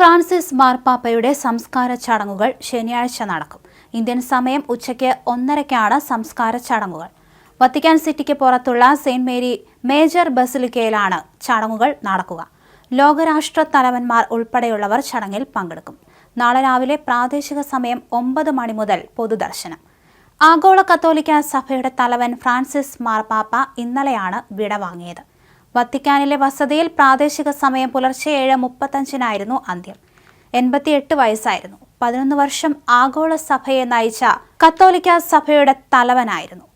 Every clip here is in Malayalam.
ഫ്രാൻസിസ് മാർപ്പാപ്പയുടെ സംസ്കാര ചടങ്ങുകൾ ശനിയാഴ്ച നടക്കും. ഇന്ത്യൻ സമയം ഉച്ചയ്ക്ക് ഒന്നരയ്ക്കാണ് സംസ്കാര ചടങ്ങുകൾ. വത്തിക്കാൻ സിറ്റിക്ക് പുറത്തുള്ള സെയിന്റ് മേരി മേജർ ബസിലിക്കയിലാണ് ചടങ്ങുകൾ നടക്കുക. ലോകരാഷ്ട്ര തലവന്മാർ ഉൾപ്പെടെയുള്ളവർ ചടങ്ങിൽ പങ്കെടുക്കും. നാളെ രാവിലെ പ്രാദേശിക സമയം ഒമ്പത് മണി മുതൽ പൊതുദർശനം. ആഗോള കത്തോലിക്ക സഭയുടെ തലവൻ ഫ്രാൻസിസ് മാർപ്പാപ്പ ഇന്നലെയാണ് വിടവാങ്ങിയത്. വത്തിക്കാനിലെ വസതിയിൽ പ്രാദേശിക സമയം പുലർച്ചെ ഏഴ് മുപ്പത്തഞ്ചിനായിരുന്നു അന്ത്യം. എൺപത്തിയെട്ട് വയസ്സായിരുന്നു. പതിനൊന്ന് വർഷം ആഗോള സഭയെ നയിച്ച കത്തോലിക്ക സഭയുടെ തലവനായിരുന്നു.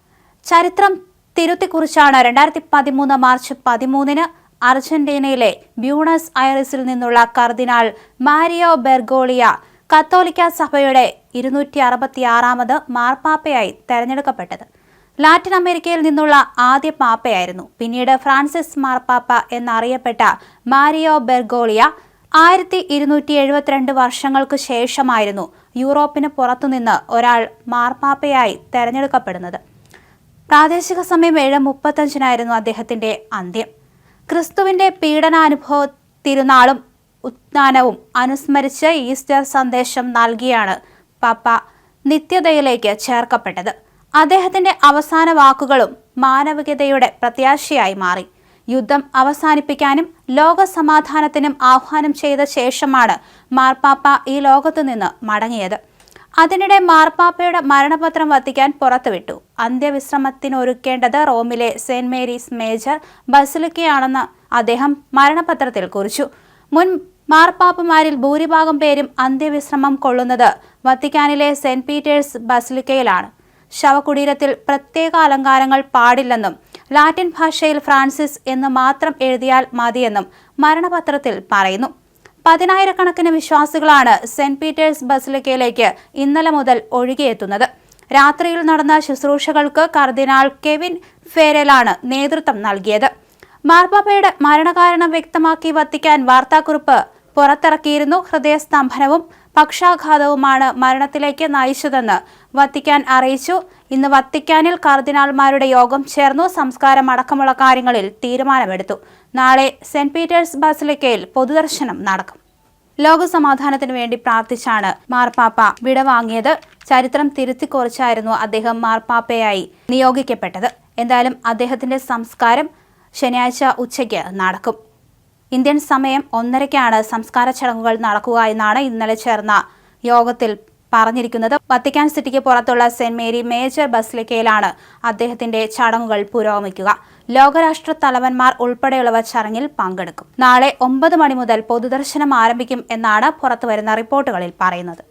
ചരിത്രം തിരുത്തിക്കുറിച്ചാണ് രണ്ടായിരത്തി പതിമൂന്ന് മാർച്ച് പതിമൂന്നിന് അർജന്റീനയിലെ ബ്യൂണസ് ഐറിസിൽ നിന്നുള്ള കർദിനാൾ മാരിയോ ബെർഗോളിയ കത്തോലിക്ക സഭയുടെ ഇരുന്നൂറ്റി അറുപത്തിയാറാമത് മാർപ്പാപ്പയായി തെരഞ്ഞെടുക്കപ്പെട്ടത്. ലാറ്റിൻ അമേരിക്കയിൽ നിന്നുള്ള ആദ്യ പാപ്പയായിരുന്നു. പിന്നീട് ഫ്രാൻസിസ് മാർപ്പാപ്പ എന്നറിയപ്പെട്ട മാരിയോ ബെർഗോളിയ ആയിരത്തി ഇരുന്നൂറ്റി എഴുപത്തിരണ്ട് വർഷങ്ങൾക്ക് ശേഷമായിരുന്നു യൂറോപ്പിന് പുറത്തുനിന്ന് ഒരാൾ മാർപ്പാപ്പയായി തെരഞ്ഞെടുക്കപ്പെടുന്നത്. പ്രാദേശിക സമയം ഏഴ് മുപ്പത്തഞ്ചിനായിരുന്നു അദ്ദേഹത്തിന്റെ അന്ത്യം. ക്രിസ്തുവിന്റെ പീഡനാനുഭവ തിരുനാളും ഉത്ഥാനവും അനുസ്മരിച്ച് ഈസ്റ്റർ സന്ദേശം നൽകിയാണ് പാപ്പ നിത്യതയിലേക്ക് ചേർക്കപ്പെട്ടത്. അദ്ദേഹത്തിന്റെ അവസാന വാക്കുകളും മാനവികതയുടെ പ്രത്യാശയായി മാറി. യുദ്ധം അവസാനിപ്പിക്കാനും ലോക സമാധാനത്തിനും ആഹ്വാനം ചെയ്ത ശേഷമാണ് മാർപ്പാപ്പ ഈ ലോകത്തു നിന്ന് മടങ്ങിയത്. അതിനിടെ മാർപ്പാപ്പയുടെ മരണപത്രം വത്തിക്കാൻ പുറത്തുവിട്ടു. അന്ത്യവിശ്രമത്തിനൊരുക്കേണ്ടത് റോമിലെ സെന്റ് മേരീസ് മേജർ ബസിലിക്കയാണെന്ന് അദ്ദേഹം മരണപത്രത്തിൽ കുറിച്ചു. മുൻ മാർപ്പാപ്പമാരിൽ ഭൂരിഭാഗം പേരും അന്ത്യവിശ്രമം കൊള്ളുന്നത് വത്തിക്കാനിലെ സെന്റ് പീറ്റേഴ്സ് ബസിലിക്കയിലാണ്. ശവകുടീരത്തിൽ പ്രത്യേക അലങ്കാരങ്ങൾ പാടില്ലെന്നും ലാറ്റിൻ ഭാഷയിൽ ഫ്രാൻസിസ് എന്ന് മാത്രം എഴുതിയാൽ മതിയെന്നും മരണപത്രത്തിൽ പറയുന്നു. പതിനായിരക്കണക്കിന് വിശ്വാസികളാണ് സെന്റ് പീറ്റേഴ്സ് ബസിലിക്കയിലേക്ക് ഇന്നലെ മുതൽ ഒഴുകിയെത്തുന്നത്. രാത്രിയിൽ നടന്ന ശുശ്രൂഷകൾക്ക് കർദിനാൾ കെവിൻ ഫേരലാണ് നേതൃത്വം നൽകിയത്. മാർബാബയുടെ മരണകാരണം വ്യക്തമാക്കി വത്തിക്കാൻ വാർത്താക്കുറിപ്പ് പുറത്തിറക്കിയിരുന്നു. ഹൃദയസ്തംഭനവും പക്ഷാഘാതവുമാണ് മരണത്തിലേക്ക് നയിച്ചതെന്ന് വത്തിക്കാൻ അറിയിച്ചു. ഇന്ന് വത്തിക്കാനിൽ കർദിനാൾമാരുടെ യോഗം ചേർന്നു സംസ്കാരം അടക്കമുള്ള കാര്യങ്ങളിൽ തീരുമാനമെടുത്തു. നാളെ സെന്റ് പീറ്റേഴ്സ് ബസിലിക്കയിൽ പൊതുദർശനം നടക്കും. ലോകസമാധാനത്തിനു വേണ്ടി പ്രാർത്ഥിച്ചാണ് മാർപ്പാപ്പ വിടവാങ്ങിയത്. ചരിത്രം തിരുത്തിക്കുറിച്ചായിരുന്നു അദ്ദേഹം മാർപ്പാപ്പയായി നിയോഗിക്കപ്പെട്ടത്. എന്തായാലും അദ്ദേഹത്തിന്റെ സംസ്കാരം ശനിയാഴ്ച ഉച്ചയ്ക്ക് നടക്കും. ഇന്ത്യൻ സമയം ഒന്നരയ്ക്കാണ് സംസ്കാര ചടങ്ങുകൾ നടക്കുക എന്നാണ് ഇന്നലെ ചേർന്ന യോഗത്തിൽ പറഞ്ഞിരിക്കുന്നത്. വത്തിക്കാൻ സിറ്റിക്ക് പുറത്തുള്ള സെന്റ് മേരി മേജർ ബസ്ലിക്കയിലാണ് അദ്ദേഹത്തിന്റെ ചടങ്ങുകൾ പുരോഗമിക്കുക. ലോകരാഷ്ട്ര തലവന്മാർ ഉൾപ്പെടെയുള്ളവർ ചടങ്ങിൽ പങ്കെടുക്കും. നാളെ ഒമ്പത് മണി മുതൽ പൊതുദർശനം ആരംഭിക്കും എന്നാണ് പുറത്തുവരുന്ന റിപ്പോർട്ടുകളിൽ പറയുന്നത്.